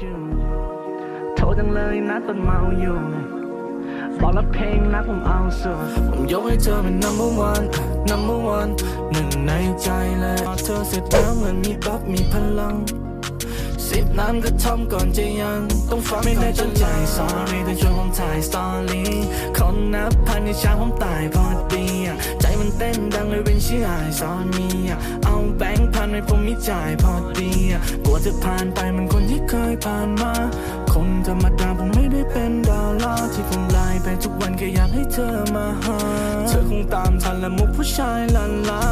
อยู่โทรจังเลยนะตอนเมาอยู่บอกแล้วเพลงนักผมเอาสุดผมยกให้เธอเป็น number one number one หนึ่งในใจเลยพอเธอเสร็จแล้วเหมือนมีบัฟมีพลังสิบน้ำก็ทำก่อนจะยังต้องฟังไม่ได้จนใจ sorry ต้องช่วยผมถ่าย story คนนับพันในเช้าผมตายพอดีใจมันเต้นดังเลยเป็นชื่ออายสอนมีเอาแบงค์ พันให้ผมมีจ่ายพอดีกลัวจะผ่านไปเหมันคนที่เคยผ่านมา คนธรรมดาผมไม่ได้เป็นดาราที่ผมไลน์ไปทุกวันแค่อยากให้เธอมาหา เธอคงตามทันและมุกผู้ชายลันลา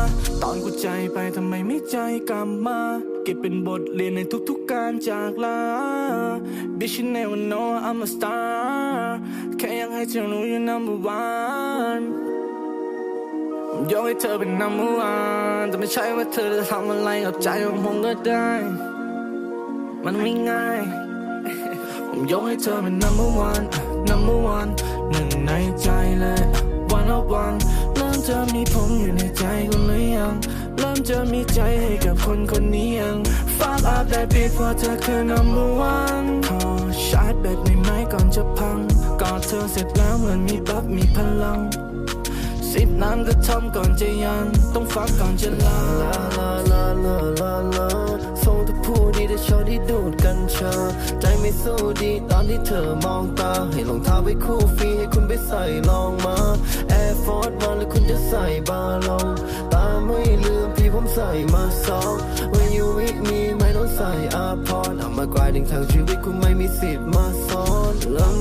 ตอนกูใจไปทำไมไม่ใจกลับมา เก็บเป็นบทเรียนในทุกๆการจากลา Bitch you never know I'm a star แค่อยากให้เธอรู้ you number one ยกให้เธอเป็น number one แต่ไม่ใช่ว่าเธอจะทำอะไรกับใจของผมก็ได้ มันไม่ง่าย ผมยกให้เธอเป็น number one number one หนึ่งในใจเลย one of one เริ่มจะมีผมอยู่ในใจคุณหรือยัง เริ่มจะมีใจให้กับคนคนนี้ยัง Fuck up that beat เพราะเธอคือ number one ขอชาร์จแบตในไม้ก่อนจะพังกอดเธอเสร็จแล้วเหมือนมีบัฟมีพลัง สิบน้ำก็ทำก่อนจะยัง ต้องฟังก่อนจะลาลาลาลาลาลาลาส่งเธอพูดดีแต่ชอบที่ดูดกัญชาใจไม่สู้ดีตอนที่เธอมองตา ให้รองเท้าไว้คู่ฟรีให้คุณไปใส่ลองมา Air Force มาแล้วคุณจะใส่บาลอง ตาไม่ลืมพี่ผมใส่มาสอง When you with me ไม่ต้องใส่อาพรเอามากลายถึงทางชีวิตคุณไม่มีสิทธิ์มาซ้อน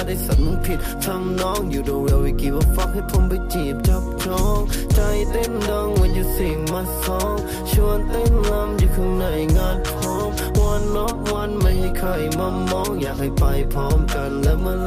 าได้สัตว์มึงผิดทำน้องอยู่ดูเรียววิกิว่าฟักให้ผมไปจีบจับจองใจเต้นดังวันอยู่สิ่งมาสองชวนเต้นลำอยู่ข้างในงานพร้อมวันนอกวันไม่ให้ใครมามองอยากให้ไปพร้อมกันแล้วเมื่อ